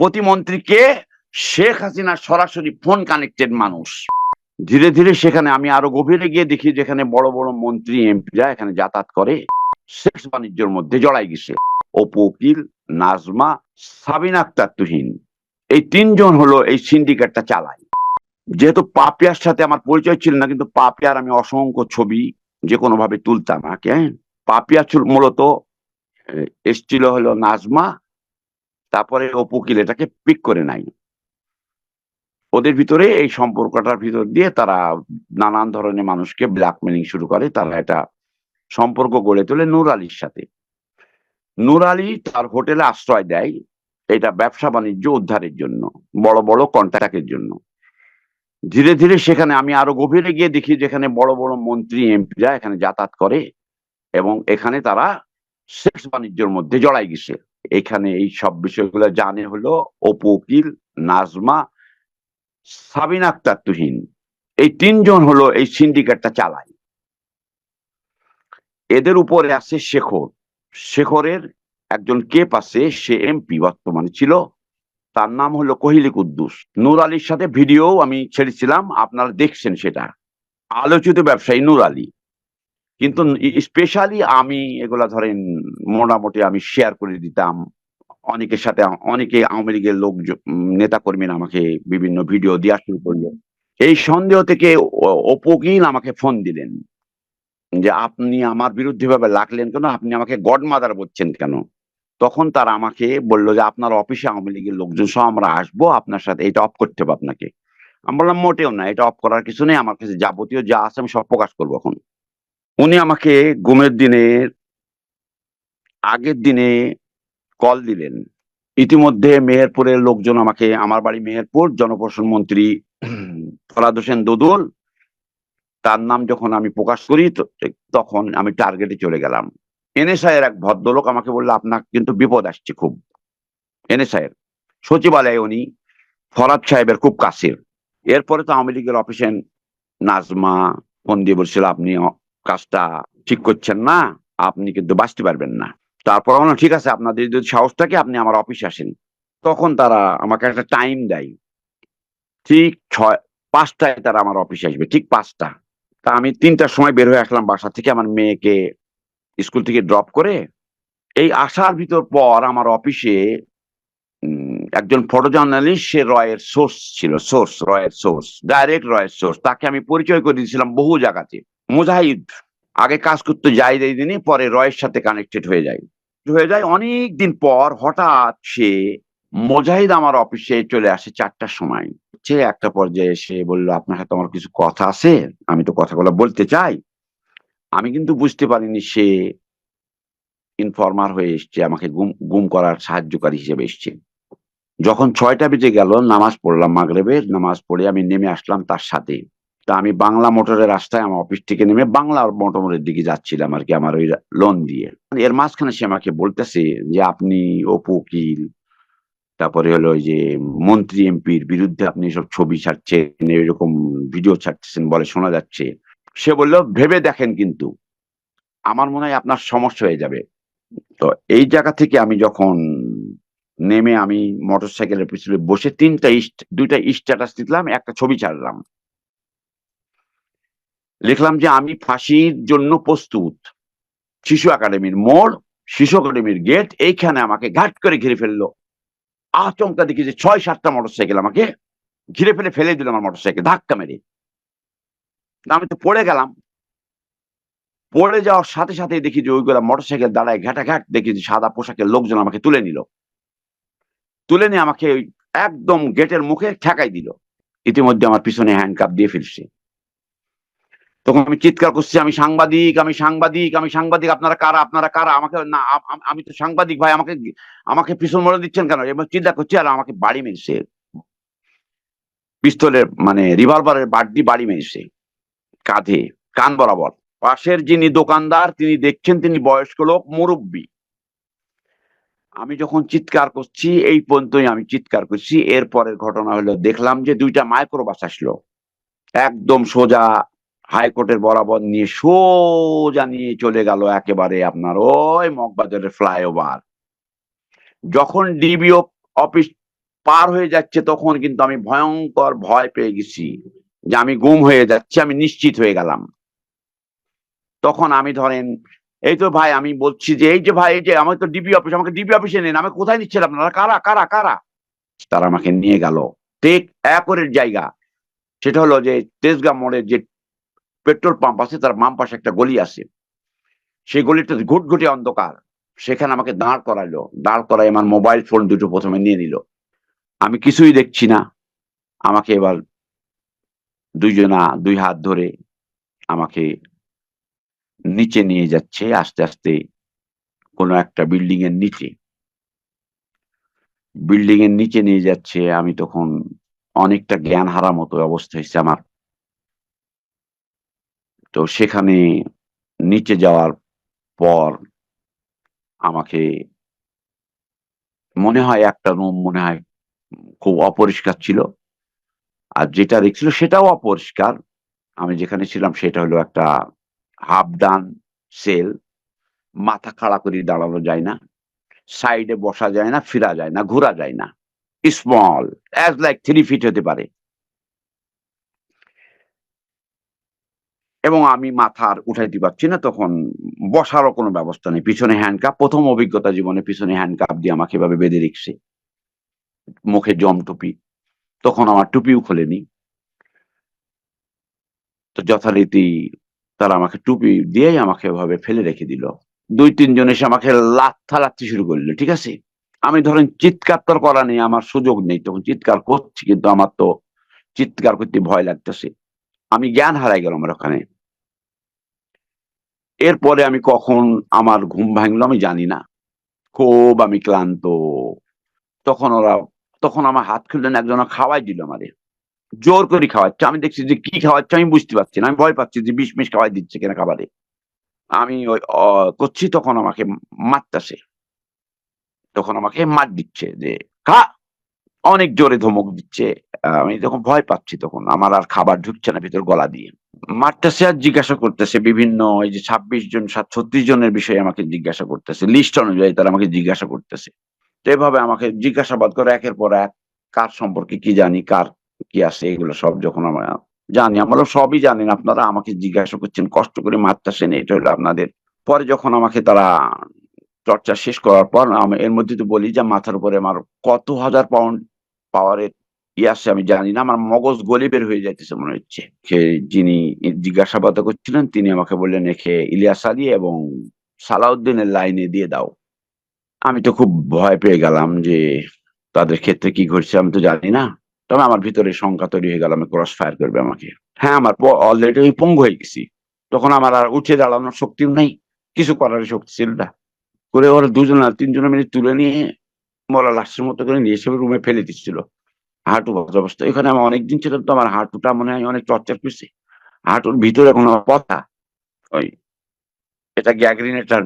প্রতিমন্ত্রীকে শেখ হাসিনা সরাসরি phone connected মানুষ। ধীরে ধীরে সেখানে আমি আরও গভীরে গিয়ে দেখি যেখানে বড় বড় মন্ত্রী এমপিরা এখানে যাতায়াত করে। সেক্স বাণিজ্যের মধ্যে জড়াই গেছে। অপু নাজমা, সাবিন আক্তার তুহিন। এই তিনজন হলো এই সিন্ডিকেটটা চালায়। যেহেতু পাপিয়ার সাথে আমার পরিচয় ছিল না, কিন্তু পাপিয়ার আমি অসংখ্য ছবি যে কোনোভাবে তুলতাম। হ্যাঁ পাপিয়া মূলত এসছিল হলো নাজমা তারপরে অপুকিল এটাকে পিক করে নাই। ওদের ভিতরে এই সম্পর্কটার ভিতর দিয়ে তারা নানান ধরনের মানুষকে ব্ল্যাকমেলিং শুরু করে, তারা এটা সম্পর্ক গড়ে তোলে নূর আলীর সাথে। নূর আলী তার হোটেলে আশ্রয় দেয় এটা ব্যবসা বাণিজ্য উদ্ধারের জন্য, বড় বড় কন্ট্রাক্টের জন্য। ধীরে ধীরে সেখানে আমি আরও গভীরে গিয়ে দেখি যেখানে বড় বড় মন্ত্রী এমপিরা এখানে যাতায়াত করে এবং এখানে তারা সেক্স বাণিজ্যের মধ্যে জড়াই গেছে। এখানে এই সব বিষয়গুলো জানে হলো অপু উকিল, নাজমা, সাবিনা আক্তার তুহিন। এই তিনজন হলো এই সিন্ডিকেটটা চালায়। এদের উপরে আছে শেখর। শেখরের একজন কেপ আছে, সে এমপি বর্তমানে ছিল। তার নাম হলো কহিলি কুদ্দুস। নূর আলীর সাথে ভিডিও আমি ছেড়েছিলাম, আপনারা দেখছেন সেটা। আলোচিত ব্যবসায়ী নূর আলী। কিন্তু স্পেশালি আমি এগুলা ধরেন মোটামুটি আমি শেয়ার করে দিতাম। অনেকের সাথে অনেকে আওয়ামী লীগের লোক নেতা কর্মীরা আমাকে বিভিন্ন ভিডিও দেওয়া শুরু করল। এই সন্দেহ থেকে অপকিল আমাকে ফোন দিলেন। যে আপনি আমার বিরুদ্ধে ভাবে লাগলেন কেন? আপনি আমাকে গড মাদার বলছেন কেন? তখন তারা আমাকে বলল যে, আপনার অফিসে আওয়ামী লীগের লোকজন সহ আমরা আসব। আপনার সাথে এটা অফ করতে হবে আপনাকে। আমি বললাম, মোটেও না, এটা অফ করার কিছু নেই। আমার কাছে যাবতীয় যা আছে, আমি সব প্রকাশ করব এখন। উনি আমাকে গুমের দিনের আগের দিনে কল দিলেন। ইতিমধ্যে মেহেরপুরের লোকজন আমাকে, আমার বাড়ি মেহেরপুর, জনপ্রশাসন মন্ত্রী ফরাদ হোসেন দোদুল, তার নাম যখন আমি প্রকাশ করি তখন আমি টার্গেটে চলে গেলাম। এনএসআই এর এক ভদ্রলোক আমাকে বলল, আপনার কিন্তু বিপদ আসছে খুব। এনএসআই এর সচিবালয়ে উনি ফরাদ সাহেবের খুব কাছের। এরপরে তো আওয়ামী লীগের অফিসে নাজমা ফোন দিয়ে বলছিল, আপনি কাজটা ঠিক করছেন না, আপনি কিন্তু বাঁচতে পারবেন না। তারপর বললাম, ঠিক আছে, আপনাদের যদি সাহস থাকে, আপনি আমার অফিসে আসেন। তখন তারা আমাকে একটা টাইম দেয়। ঠিক ছয়, পাঁচটায় তারা আমার অফিসে আসবে, ঠিক পাঁচটা। তা আমি তিনটার সময় বের হয়ে আসলাম বাসা থেকে আমার মেয়েকে স্কুল থেকে ড্রপ করে। এই আসার ভিতর পর আমার অফিসে একজন ফটো জার্নালিস্ট সে রয়ের সোর্স ছিল সোর্স রয়ের সোর্স ডাইরেক্ট রয়ের সোর্স তাকে আমি পরিচয় করে দিয়েছিলাম বহু জায়গাতে। মুজাহিদ, আগে কাজ করতে যাই এই দিনই, পরে রয়ের সাথে কানেক্টেড হয়ে যায় হয়ে যায় অনেক দিন পর হঠাৎ সে মুজাহিদ আমার অফিসে চলে আসে চারটার সময়। সে একটা পর্যায়ে এসে বলল, আপনার সাথে আমার কিছু কথা আছে? আমি তো কথাগুলো বলতে চাই। আমি কিন্তু বুঝতে পারিনি সে ইনফরমার হয়ে এসছে, আমাকে গুম গুম করার সাহায্যকারী হিসেবে এসছে। যখন ছয়টা বেজে গেল, নামাজ পড়লাম মাগরেবের, নামাজ পড়ে আমি নেমে আসলাম তার সাথে। তা আমি বাংলা মোটরের রাস্তায় আমার অফিস থেকে নেমে বাংলা মোটরের দিকে যাচ্ছিলাম আর কি আমার ওই লোন দিয়ে। এর মাঝখানে সে আমাকে বলতেছে যে, আপনি অপু উকিল, তারপরে হলো ওই যে মন্ত্রী এমপির বিরুদ্ধে আপনি সব ছবি ছাড়ছেন, এরকম ভিডিও ছাড়ছেন বলে শোনা যাচ্ছে। সে বলল, ভেবে দেখেন কিন্তু, আমার মনে হয় আপনার সমস্যা হয়ে যাবে। তো এই জায়গা থেকে আমি যখন নেমে আমি মোটর সাইকেলের পিছনে বসে তিনটা ইস্ট দুইটা স্ট্যাটাস দিলাম একটা ছবি ছাড়লাম। লিখলাম যে আমি ফাঁসির জন্য প্রস্তুত। শিশু একাডেমির মোড়, শিশু একাডেমির গেট, এইখানে আমাকে ঘাট করে ঘিরে ফেলল। আচমকা দেখি যে ছয়, সাতটা মোটর সাইকেল আমাকে ঘিরে ফেলে ফেলে দিল আমার মোটর সাইকেল ধাক্কা মেরে। আমি তো পড়ে গেলাম। পড়ে যাওয়ার সাথে সাথে দেখি যে ওইগুলা মোটর সাইকেল দাঁড়ায় ঘাটা ঘাট দেখি যে সাদা পোশাকের লোকজন আমাকে তুলে নিল। তুলে নিয়ে আমাকে একদম গেটের মুখে ঠেকাই দিল। ইতিমধ্যে আমার পিছনে হ্যান্ডকাপ দিয়ে ফেলছে তখন আমি চিৎকার করছি, আমি সাংবাদিক আমি সাংবাদিক আমি সাংবাদিক, আপনারা কারা আপনারা কারা? আমাকে না, আম- তো সাংবাদিক ভাই, আমাকে আমাকে পিছন মরে দিচ্ছেন কেন? এবার চিন্তা করছি, আর আমাকে বাড়ি মেরেছে। পিস্তলের মানে রিভলভারের বাড়ি বাড়ি মেরেছে। কাঁধে, কান বরাবর। পাশের যিনি দোকানদার, তিনি দেখছেন তিনি বয়স্ক লোক, মুরব্বী। আমি যখন চিৎকার করছি, এই পর্যন্তই আমি চিৎকার করছি। এরপরের ঘটনা হলো, দেখলাম যে দুইটা মাইক্রোবাস আসলো। একদম সোজা হাইকোর্টের বরাবর নিয়ে সোজা নিয়ে চলে গেল একেবারে আপনার ওই মগবাজারের ফ্লাইওভার। যখন ডিবিও অফিস পার হয়ে যাচ্ছে তখন কিন্তু আমি ভয়ঙ্কর ভয় পেয়ে গেছি যে আমি গুম হয়ে যাচ্ছি, আমি নিশ্চিত হয়ে গেলাম। তখন আমি ধরেন, এই তো ভাই আমি বলছি যে, এই যে ভাই, এই যে আমার তো ডিবি অফিস, আমাকে ডিবি অফিসে নেন আমি কোথায় নিচ্ছেন আপনারা? কারা কারা কারা? তারা আমাকে নিয়ে গেল। ঠিক একরের জায়গা। সেটা হলো যে তেজগাঁ মোড়ের যে পেট্রোল পাম্প আছে, তার বাম পাশে একটা গলি আছে। সেই গলিটা ঘুটঘুটে অন্ধকার। সেখানে আমাকে দাঁড় করাইলো। দাঁড় করাই আমার মোবাইল, ফোন দুটো প্রথমে নিয়ে নিল। আমি কিছুই দেখছি না। আমাকে এবার দুইজনা, দুই হাত ধরে আমাকে নিচে নিয়ে যাচ্ছে, আস্তে আস্তে কোনো একটা বিল্ডিং এর নিচে। বিল্ডিং এর নিচে নিয়ে যাচ্ছে, আমি তখন অনেকটা জ্ঞান হারা মতো অবস্থা হয়েছে আমার। তো সেখানে নিচে যাওয়ার পর আমাকে মনে হয় একটা রুম মনে হয় খুব অপরিষ্কার ছিল। আর যেটা দেখছিল সেটাও অপরিষ্কার। আমি যেখানে ছিলাম সেটা হলো একটা হাফ ডান সেল মাথা খাড়া করে দাঁড়ানো যায় না। সাইডে বসা যায় না, ফিরা যায় না, ঘোরা যায় না। Small as like three feet হতে পারে। এবং আমি মাথার উঠাইতে পারছি না, তখন বসারও কোনো ব্যবস্থা নেই। পিছনে হ্যান্ডকাপ প্রথম অভিজ্ঞতা জীবনে পিছনে হ্যান্ডকাপ দিয়ে আমাকে এভাবে বেঁধে রেখেছে। মুখে জম টুপি, তখন আমার টুপিও খোলেনি। তো যথারীতি তারা আমাকে টুপি দিয়েই আমাকে এভাবে ফেলে রেখে দিল। দুই তিনজন এসে আমাকে লাথা লাথি শুরু করল, ঠিক আছে? আমি ধরেন চিৎকার তো করা নেই, আমার সুযোগ নেই, তখন চিৎকার করছি, কিন্তু আমার তো চিৎকার করতে ভয় লাগতেছে। আমি জ্ঞান হারাই গেলাম আমার ওখানে। এরপরে আমি কখন আমার ঘুম ভাঙলো আমি জানি না। খুব আমি ক্লান্ত। তখন ওরা, তখন আমার হাত খুললেন একজন খাওয়াই দিল আমাদের জোর করে খাওয়াচ্ছে। আমি দেখছি যে কি খাওয়াচ্ছে আমি বুঝতে পারছি না। আমি ভয় পাচ্ছি যে বিষ মিশ খাওয়াই দিচ্ছে কিনা খাবারে। আমি ওই করছি তখন আমাকে মারতেছে তখন আমাকে মার দিচ্ছে যে, খা! অনেক জোরে ধমক দিচ্ছে। আমি তখন ভয় পাচ্ছি তখন। আমার আর খাবার ঢুকছে না ভিতর গলা দিয়ে। মারতেছে আর জিজ্ঞাসা করতেছে বিভিন্ন, এই যে ছাব্বিশ জন, সাত, ছত্রিশ জনের বিষয়ে আমাকে জিজ্ঞাসা করতেছে। লিস্ট অনুযায়ী তারা আমাকে জিজ্ঞাসা করতেছে। তো এভাবে আমাকে জিজ্ঞাসাবাদ করে একের পর এক, কার সম্পর্কে কি জানি, কার কি আছে, এগুলো সব যখন আমরা জানি আমরা সবই জানেন আপনারা আমাকে জিজ্ঞাসা করছেন, কষ্ট করে মারতেছেন, এটা হলো আপনাদের। পরে যখন আমাকে তারা চর্চা শেষ করার পর, আমি এর মধ্যে তো বলি যে মাথার উপরে আমার কত হাজার পাউন্ড পাওয়ারের ইয়ে আসছে আমি জানি না, আমার মগজ গলি বের হয়ে যাইতেছে মনে হচ্ছে। যিনি জিজ্ঞাসাবাদ করছিলেন, তিনি আমাকে বললেন, একে ইলিয়াস আলী এবং সালাউদ্দিনের লাইনে দিয়ে দাও। আমি তো খুব ভয় পেয়ে গেলাম যে তাদের ক্ষেত্রে কি ঘটছে, আমি তো জানি না। তবে আমার ভিতরে শঙ্কা তৈরি হয়ে গেল, আমি ক্রস ফায়ার করবে আমাকে। হ্যাঁ আমার অলরেডি ওই পঙ্গু হয়ে গেছি। তখন আমার আর উঠে দাঁড়ানোর শক্তিও নেই, কিছু করার শক্তি ছিল না। করে ওরা দুজন আর তিনজনে মিলে তুলে নিয়ে, মরা লাশের মতো করে নিয়ে এসে রুমে ফেলে দিচ্ছিল। হাঁটু বাজে অবস্থা। এখানে আমার অনেকদিন ছিল তো, আমার হাঁটুটা মনে হয় অনেক চর্চা করছে হাঁটুর ভিতরে কোনো পথা ওই, এটা গ্যাগ্রিনেটার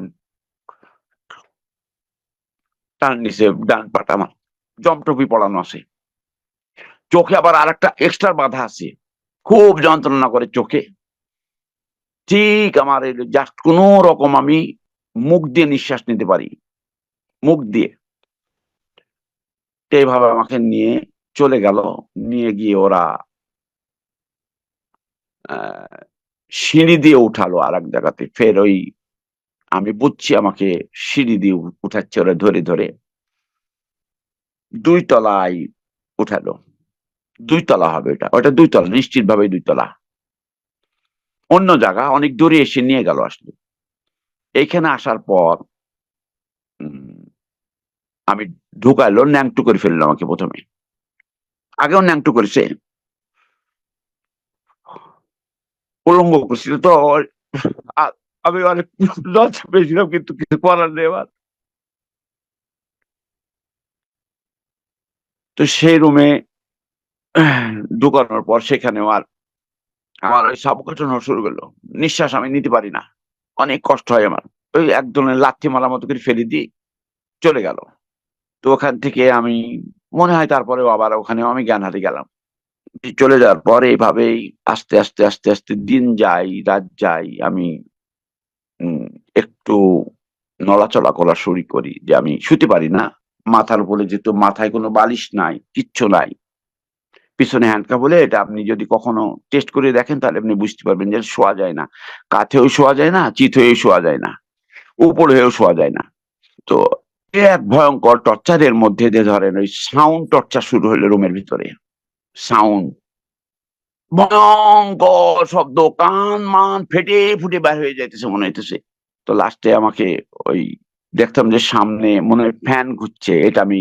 টান নিচে ডান পাটা আমার। জমটপি পড়ানো আছে। চোখে আবার আর একটা এক্সট্রা বাধা আছে। খুব যন্ত্রণা করে চোখে। ঠিক আমার জাস্ট কোন রকম আমি মুখ দিয়ে নিঃশ্বাস নিতে পারি। মুখ দিয়ে। এইভাবে আমাকে নিয়ে চলে গেল, নিয়ে গিয়ে ওরা সিঁড়ি দিয়ে উঠালো আর এক জায়গাতে। ফের ওই আমি বুঝছি আমাকে সিঁড়ি দিয়ে উঠাচ্ছে ওরা ধরে ধরে। দুই তলায় উঠালো। দুই তলা হবে এটা। ওটা দুই তলা নিশ্চিত ভাবে দুই তলা। অন্য জায়গা, অনেক দূরে এসে নিয়ে গেল আসলে। এইখানে আসার পর আমি ঢুকাইলো ন্যাংটু করে ফেলল আমাকে প্রথমে। আগেও ন্যাংটু করেছে। উলঙ্গ করছিল তো আমি অনেক লজ্জা পেয়েছিলাম, কিন্তু কিছু করার নেই আমার। তো সেই রুমে ঢুকানোর পর সেখানে আর, আমার ওই সাবকাটানো শুরু করল। নিঃশ্বাস আমি নিতে পারি না। অনেক কষ্ট হয় আমার। ওই একজনের লাথি মারা মতো করে ফেলে দিয়ে চলে গেল। তো ওখান থেকে আমি, মনে হয় তারপরে আবার ওখানে আমি জ্ঞান হারিয়ে গেলাম। চলে যাওয়ার পর এইভাবেই আস্তে আস্তে আস্তে আস্তে দিন যাই রাত যাই আমি একটু নড়াচড়া করা শুরু করি যে আমি শুতে পারি না। মাথার উপরে যেত মাথায় কোনো বালিশ নাই, কিচ্ছু নাই। পিছনে হ্যান্ডকাপ বলে এটা আপনি যদি কখনো টেস্ট করে দেখেন তাহলে আপনি বুঝতে পারবেন যে শোয়া যায় না। কাঁথেও শোয়া যায় না, চিত হয়েও শোয়া যায় না। উপরে হয়েও শোয়া যায় না। তো এক ভয়ঙ্কর টর্চারের মধ্যে দিয়ে ধরেন, ওই সাউন্ড টর্চার শুরু হলো রুমের ভিতরে। সাউন্ড ভয়ঙ্কর শব্দ, কান মান ফেটে ফুটে বের হয়ে যাইতেছে মনে হইতেছে। তো লাস্টে আমাকে ওই দেখতাম যে সামনে মনে হয় ফ্যান ঘুরছে, এটা আমি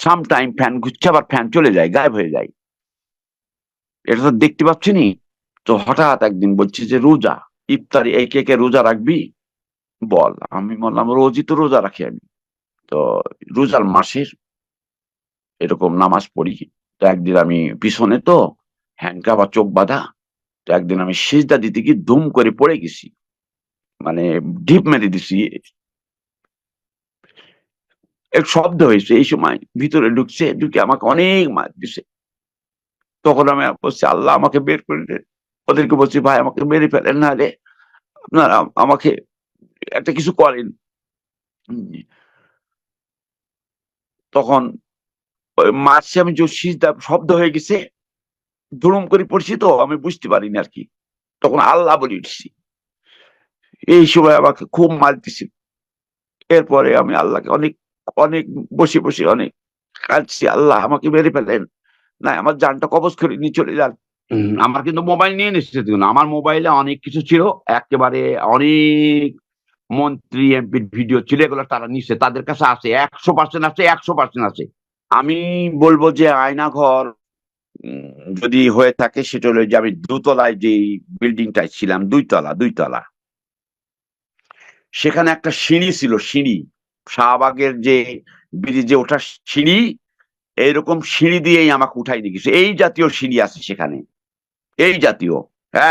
সাম টাইম ফ্যান ঘুরছে, আবার ফ্যান চলে যায়, গায়েব হয়ে যায়। এটা তো দেখতে পাচ্ছি নি তো হঠাৎ একদিন বলছে যে, রোজা, ইফতারি এই কে কে রোজা রাখবি? বল, আমি বললাম, রোজই তো রোজা রাখি আমি। তো রোজার মাসের এরকম নামাজ পড়ি। তো একদিন আমি পিছনে তো হ্যান্ডকাপ আর চোখ বাঁধা, তো একদিন আমি সিজদা দিতে গিয়ে দুম করে পড়ে গেছি। মানে ঢিপ মেরে দিছি। এক শব্দ হয়েছে এই সময় ভিতরে ঢুকছে, ঢুকে আমাকে অনেক মার দিছে। তখন আমি বলছি, আল্লাহ আমাকে বের করে দেন ওদেরকে বলছি, ভাই, আমাকে মেরে ফেলেন না রে। আপনারা আমাকে একটা কিছু করেন। তখন মারছে আমি যে সিজদা শব্দ হয়ে গেছে ধুরুম করে পড়ছি তো আমি বুঝতে পারিনি আর কি। তখন আল্লাহ বলে উঠছি। এই সময় আমাকে খুব মারতেছি। এরপরে আমি আল্লাহকে অনেক অনেক বসে বসে অনেক কাঁদছি আল্লাহ আমাকে মেরে ফেলেন। না আমার জানটা কবজ করে নিয়ে চলে যান। আমার কিন্তু মোবাইল নিয়ে নিচ্ছে আমার মোবাইলে অনেক কিছু ছিল একেবারে অনেক মন্ত্রী, এমপির ভিডিও ছিল, এগুলো তারা নিচ্ছে। তাদের কাছে আছে, একশো পার্সেন্ট আছে, একশো পার্সেন্ট আছে। আমি বলব যে আয়নাঘর যদি হয়ে থাকে, সেটা হলো যে আমি দুতলায় যে বিল্ডিংটায় ছিলাম, দুইতলা দুইতলা। সেখানে একটা সিঁড়ি ছিল, সিঁড়ি। শাহবাগের যে ব্রিজে ওঠার সিঁড়ি, এইরকম সিঁড়ি দিয়েই আমাকে উঠাই নিয়ে গেছে। এই জাতীয় সিঁড়ি আছে সেখানে। এই জাতীয়,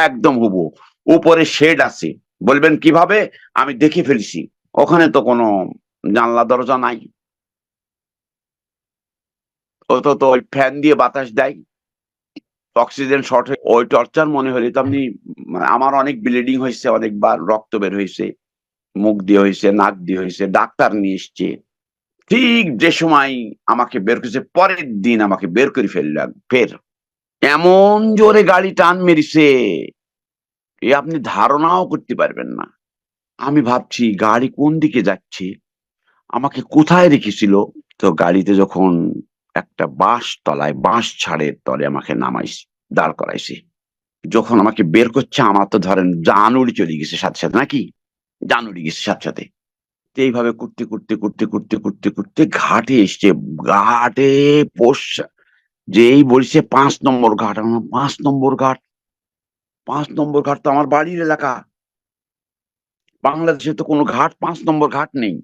একদম হুবু উপরে শেড আছে। বলবেন, কীভাবে? আমি দেখে ফেলছি। ওখানে তো কোনো জানলা, দরজা নাই। ও তো তো ওই ফ্যান দিয়ে বাতাস দেয়। অক্সিজেন শর্ট হয়ে, ওই টর্চার মনে হলে তো আপনি, আমার অনেক ব্লিডিং হয়েছে, অনেকবার রক্ত বের হয়েছে, মুখ দিয়ে হয়েছে, নাক দিয়ে হয়েছে, ডাক্তার নিয়ে এসছে। ঠিক যে সময় আমাকে বের করেছে, পরের দিন আমাকে বের করে ফেললাম ফের। এমন জোরে গাড়ি টান মেরেছে। এ আপনি ধারণাও করতে পারবেন না। আমি ভাবছি, গাড়ি কোন দিকে যাচ্ছে? আমাকে কোথায় রেখেছিল? তো গাড়িতে যখন একটা বাঁশ তলায়, বাঁশ ছাড়ের তলে আমাকে নামাইছে দাঁড় করাইছে। যখন আমাকে বের করছে, আমার তো ধরেন জান উড়ি চলে গেছে সাথে সাথে, নাকি? জান উড়ি গেছে সাথে সাথে। এইভাবে করতে করতে করতে করতে করতে করতে ঘাটে এসছে, ঘাটে পোষ যেই বলছে পাঁচ নম্বর ঘাট, আমার পাঁচ নম্বর ঘাট পাঁচ নম্বর ঘাট তো আমার বাড়ির এলাকা বাংলাদেশে তো কোনো ঘাট পাঁচ নম্বর ঘাট নেই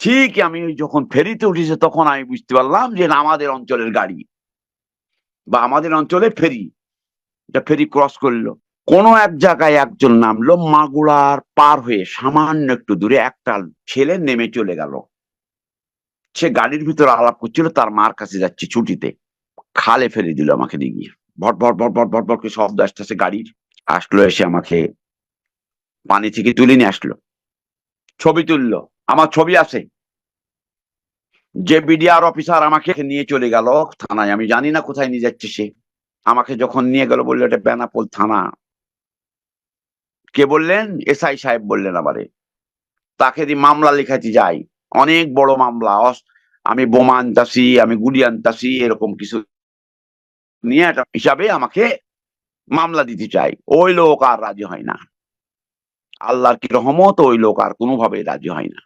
ঠিক আমি যখন ফেরিতে উঠেছে তখন আমি বুঝতে পারলাম যে আমাদের অঞ্চলের গাড়ি বা আমাদের অঞ্চলে ফেরি এটা ফেরি ক্রস করল কোনো এক জায়গায় একজন নামলো মাগুড়ার পার হয়ে সামান্য একটু দূরে একটা ছেলে নেমে চলে গেল সে গাড়ির ভিতরে আলাপ করছিল তার মার কাছে যাচ্ছে ছুটিতে খালে ফেলে দিল আমাকে দিয়ে গিয়ে ভট ভট ভট ভট ভট ভট শব্দ আসতেছে গাড়ির আসলো এসে আমাকে পানি থেকে তুলে নিয়ে আসলো। ছবি তুললো, আমার ছবি আছে। যে বিডিআর অফিসার আমাকে নিয়ে চলে গেল থানায়, আমি জানি না কোথায় নিয়ে যাচ্ছে সে। আমাকে যখন নিয়ে গেল বলল, এটা বেনাপোল থানা। কে বললেন? এসআই সাহেব বললেন আমারে। তাকে দিয়ে মামলা লেখাতে যাই। অনেক বড় মামলা আমি বোমা আনতাছি, আমি গুলি আনতাছি, এরকম কিছু। নিয়ে হিসাবে আমাকে মামলা দিতে চাই। ওই লোক আর রাজি হয় না। আল্লাহর কি রহমত, ওই লোক আর কোনোভাবে রাজি হয় না।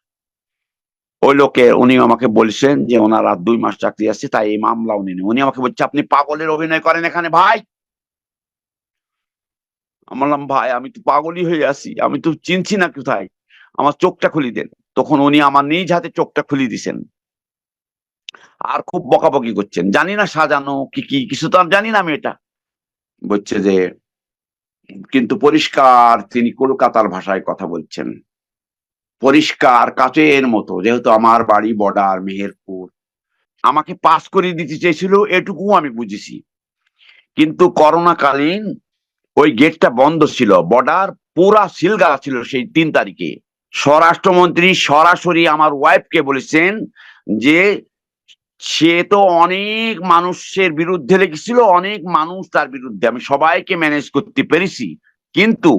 ওই লোকে, উনি আমাকে বলছেন যে ওনার আর দুই মাস চাকরি আছে, তাই এই মামলা উনি নেন। উনি আমাকে বলছে, আপনি পাগলের অভিনয় করেন এখানে ভাই? আমি বললাম ভাই, আমি তো পাগলই হয়ে আছি। আমি তো চিনছি না কোথায়। আমার চোখটা খুলি দেন। তখন উনি আমার নিজ হাতে চোখটা খুলি দিছেন। আর খুব বকাবকি করছেন। জানি না সাজানো কি কি, কিছু তো আর জানি না আমি এটা বলছে যে, কিন্তু পরিষ্কার তিনি কলকাতার ভাষায় কথা বলছেন। পরিষ্কার কাচের মতো, যেহেতু আমার বাড়ি বর্ডার, মেহেরপুর। আমাকে পাস করে দিতে চেয়েছিল, এটুকু আমি বুঝেছি। কিন্তু করোনা কালীন ওই গেটটা বন্ধ ছিল, বর্ডার পুরা সিলগা ছিল সেই তিন তারিখে। স্বরাষ্ট্রমন্ত্রী সরাসরি আমার ওয়াইফকে বলেছেন যে সে তো অনেক মানুষের বিরুদ্ধে লেগেছিল, অনেক মানুষ তার বিরুদ্ধে। আমি সবাইকে ম্যানেজ করতে পেরেছি। কিন্তু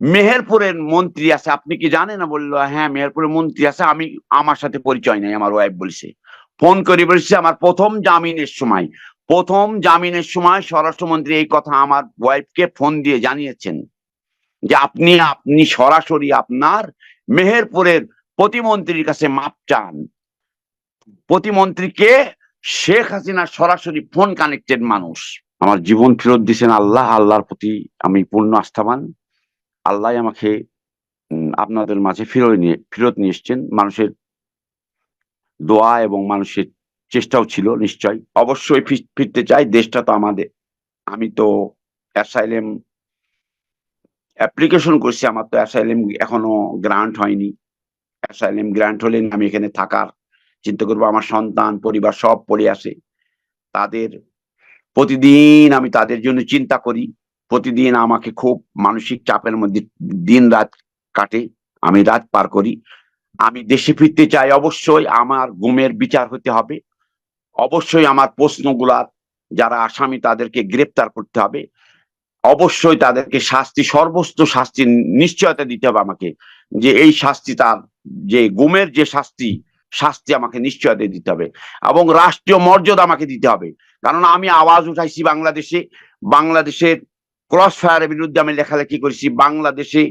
মেহেরপুরের মন্ত্রী আছে, আপনি কি জানেন? না বলল হ্যাঁ মেহেরপুরের মন্ত্রী আছে, আমি আমার সাথে পরিচয় নাই, আমার ওয়াইফ বলছে। ফোন করে বলছে, আমার প্রথম জামিনের সময়, প্রথম জামিনের সময় স্বরাষ্ট্রমন্ত্রী এই কথা আমার ওয়াইফকে ফোন দিয়ে জানিয়েছেন যে, আপনি আপনি সরাসরি আপনার মেহেরপুরের প্রতিমন্ত্রীর কাছে মাপ চান। প্রতিমন্ত্রীকে শেখ হাসিনা সরাসরি ফোন কানেক্টেড মানুষ। আমার জীবন ফেরত দিয়েছেন আল্লাহ, আল্লাহর প্রতি আমি পূর্ণ আস্থাবান। আল্লাহ আমাকে আপনাদের মাঝে ফিরত নিয়ে, ফেরত নিয়ে এসছেন। মানুষের দোয়া এবং মানুষের চেষ্টাও ছিল নিশ্চয়। অবশ্যই ফিরতে চাই, দেশটা তো আমাদের। আমি তো অ্যাসাইলেম অ্যাপ্লিকেশন করছি, আমার তো অ্যাসাইলেম এখনও গ্রান্ট হয়নি। অ্যাসাইলেম গ্রান্ট হলে আমি এখানে থাকার চিন্তা করব আমার সন্তান, পরিবার সব পড়ে আসে তাদের প্রতিদিন আমি তাদের জন্য চিন্তা করি। প্রতিদিন আমাকে খুব মানসিক চাপের মধ্যে দিন রাত কাটে। আমি রাত পার করি। আমি দেশে ফিরতে চাই অবশ্যই আমার গুমের বিচার হতে হবে। অবশ্যই আমার প্রশ্নগুলার যারা আসামি তাদেরকে গ্রেপ্তার করতে হবে। অবশ্যই তাদেরকে শাস্তি, সর্বোচ্চ শাস্তি নিশ্চয়তা দিতে হবে আমাকে। যে এই শাস্তি তার, যে গুমের যে শাস্তি শাস্তি আমাকে নিশ্চয়তা দিতে হবে এবং রাষ্ট্রীয় মর্যাদা আমাকে দিতে হবে। কারণ আমি আওয়াজ উঠাইছি বাংলাদেশে, বাংলাদেশের ক্রস ফায়ারের বিরুদ্ধে আমি লেখালেখি করেছি, বাংলাদেশে